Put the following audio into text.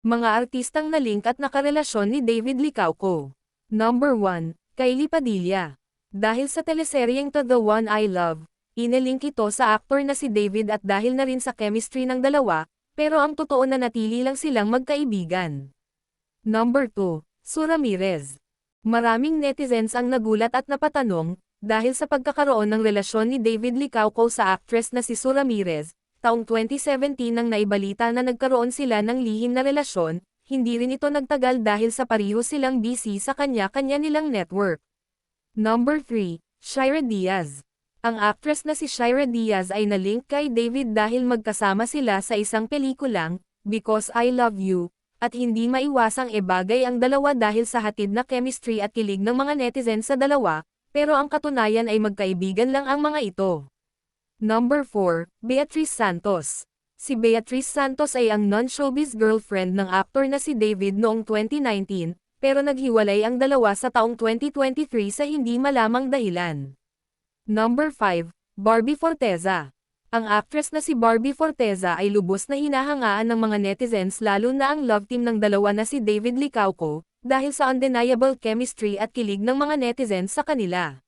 Mga artistang na-link at nakarelasyon ni David Licauco. Number 1, Kylie Padilla. Dahil sa teleseryeng To The One I Love, inilink ito sa aktor na si David at dahil na rin sa chemistry ng dalawa, pero ang totoo na natili lang silang magkaibigan. Number 2, Su Ramirez. Maraming netizens ang nagulat at napatanong, dahil sa pagkakaroon ng relasyon ni David Licauco sa actress na si Su Ramirez, taong 2017 nang naibalita na nagkaroon sila ng lihim na relasyon, hindi rin ito nagtagal dahil sa pariho silang busy sa kanya-kanya nilang network. Number 3, Shira Diaz. Ang actress na si Shira Diaz ay nalink kay David dahil magkasama sila sa isang pelikulang, Because I Love You, at hindi maiwasang ebagay ang dalawa dahil sa hatid na chemistry at kilig ng mga netizens sa dalawa, pero ang katunayan ay magkaibigan lang ang mga ito. Number 4, Beatrice Santos. Si Beatrice Santos ay ang non-showbiz girlfriend ng aktor na si David noong 2019, pero naghiwalay ang dalawa sa taong 2023 sa hindi malamang dahilan. Number 5, Barbie Forteza. Ang actress na si Barbie Forteza ay lubos na hinahangaan ng mga netizens lalo na ang love team ng dalawa na si David Licauco, dahil sa undeniable chemistry at kilig ng mga netizens sa kanila.